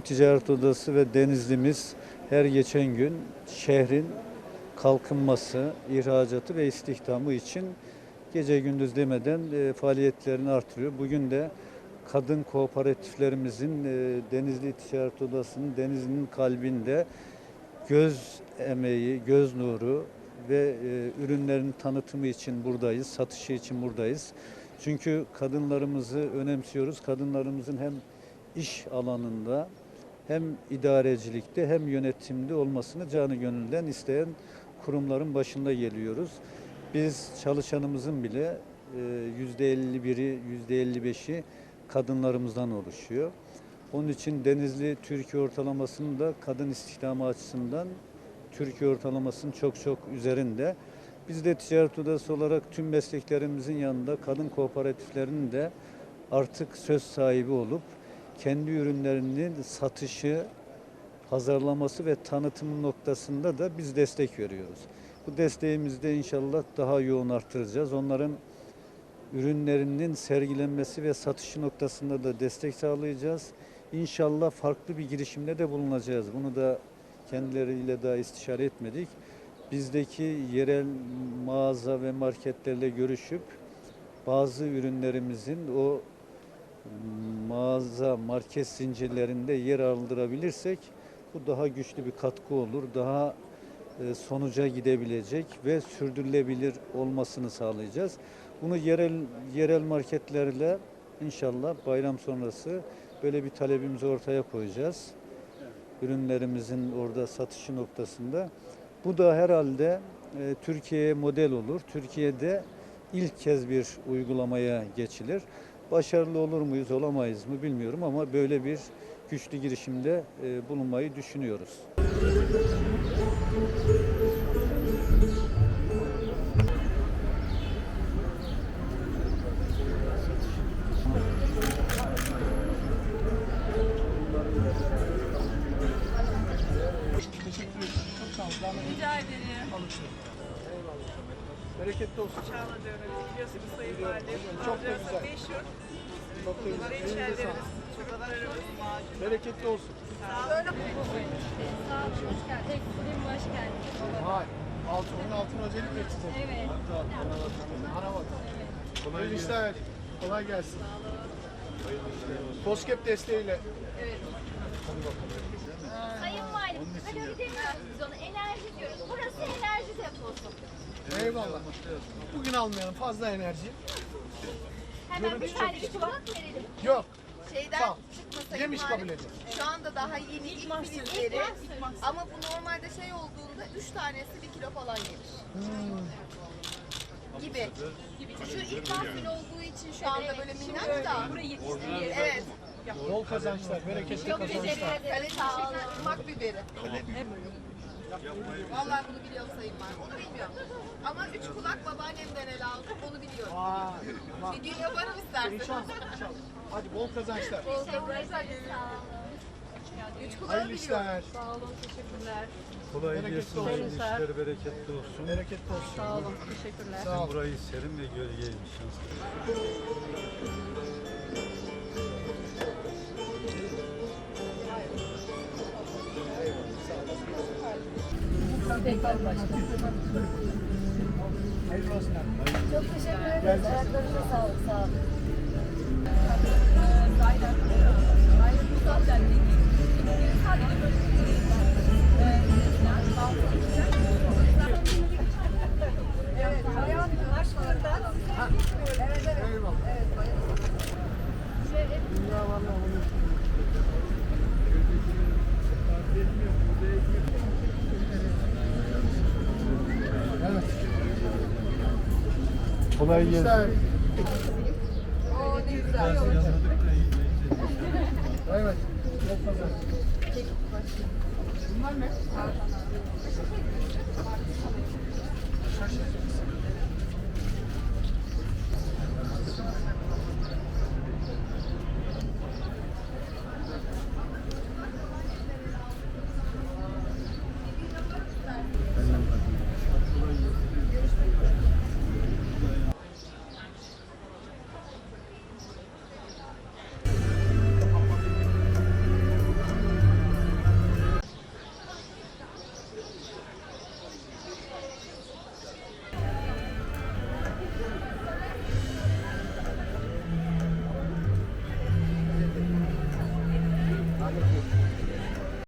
Ticaret Odası ve Denizlimiz her geçen gün şehrin kalkınması, ihracatı ve istihdamı için gece gündüz demeden e, faaliyetlerini artırıyor. Bugün de kadın kooperatiflerimizin e, Denizli Ticaret Odası'nın Denizli'nin kalbinde göz emeği, göz nuru ve e, ürünlerin tanıtımı için buradayız, satışı için buradayız. Çünkü kadınlarımızı önemsiyoruz. Kadınlarımızın hem iş alanında hem idarecilikte hem yönetimde olmasını canı gönülden isteyen kurumların başında geliyoruz. Biz çalışanımızın bile e, yüzde 51'i, yüzde 55'i kadınlarımızdan oluşuyor. Onun için Denizli Türkiye ortalamasının da kadın istihdamı açısından Türkiye ortalamasının çok çok üzerinde. Biz de ticaret odası olarak tüm mesleklerimizin yanında kadın kooperatiflerinin de artık söz sahibi olup kendi ürünlerinin satışı, pazarlaması ve tanıtım noktasında da biz destek veriyoruz. Bu desteğimizi de inşallah daha yoğun artıracağız. Onların ürünlerinin sergilenmesi ve satışı noktasında da destek sağlayacağız. İnşallah farklı bir girişimde de bulunacağız. Bunu da kendileriyle daha istişare etmedik. Bizdeki yerel mağaza ve marketlerle görüşüp bazı ürünlerimizin o mağaza, market zincirlerinde yer aldırabilirsek bu daha güçlü bir katkı olur. Daha e, sonuca gidebilecek ve sürdürülebilir olmasını sağlayacağız. Bunu yerel yerel marketlerle inşallah bayram sonrası böyle bir talebimizi ortaya koyacağız. Ürünlerimizin orada satışı noktasında. Bu da herhalde e, Türkiye'ye model olur. Türkiye'de ilk kez bir uygulamaya geçilir. Başarılı olur muyuz, olamayız mı bilmiyorum ama böyle bir güçlü girişimde e, bulunmayı düşünüyoruz. Rica ederim. Bereketli olsun. Çağla dövmesi biliyorsunuz Sayın Valim. Çok da güzel. Meşhur. Çok da güzel. Elinize sağlık. Bereketli olsun. Sağ olun, hoş geldin. Tekstilin hoş geldin. Vay. Altın, onun altına özellik mi size? Evet. Ana vatan. Kolay işler. Kolay gelsin. Toskep desteğiyle. Sayın Valim, kalori demiyoruz biz ona, enerji diyoruz. Burası enerji deposu. Eyvallah. Bugün almayalım fazla enerji. Hemen bir tane bir kulak verelim. Yok. şeyden Tamam. çıkmasa Yemiş ihmali- kabul edeceğim. Şu anda daha yeni ilk filizleri ama bu normalde şey olduğunda 3 tanesi 1 kilo falan gelir. Gibi. Şu ilk mahsul olduğu için şu anda böyle minnak da. Evet. Bol kazançlar, bereketli Çok teşekkür kazançlar. ederim. Sağ olun. Irmak biberi. Vallahi bunu biliyorum sayın var. Onu bilmiyorum. Ama üç kulak babaannemden ele aldım. Onu biliyorum. Vay. Bak. Bir gün yaparım istersen. İnşallah, inşallah. Hadi bol kazançlar. Sağ olun. Üç kulağı Hayırlı biliyorum. işler. Sağ olun, teşekkürler. Kolay Bereketli gelsin, olsun. hayırlı işler, bereketli olsun. Bereketli olsun. Sağ olun, teşekkürler. Sağ ol. Burayı serin ve gölgeymiş. Hayırlı Çok teşekkür ederiz. Ayaklarınıza sağlık. Sağ olun. Eyvallah. Dünya vallahi onu Evet. Kolay gelsin. İşler. Evet. Bol kazanç. Bunlar ne?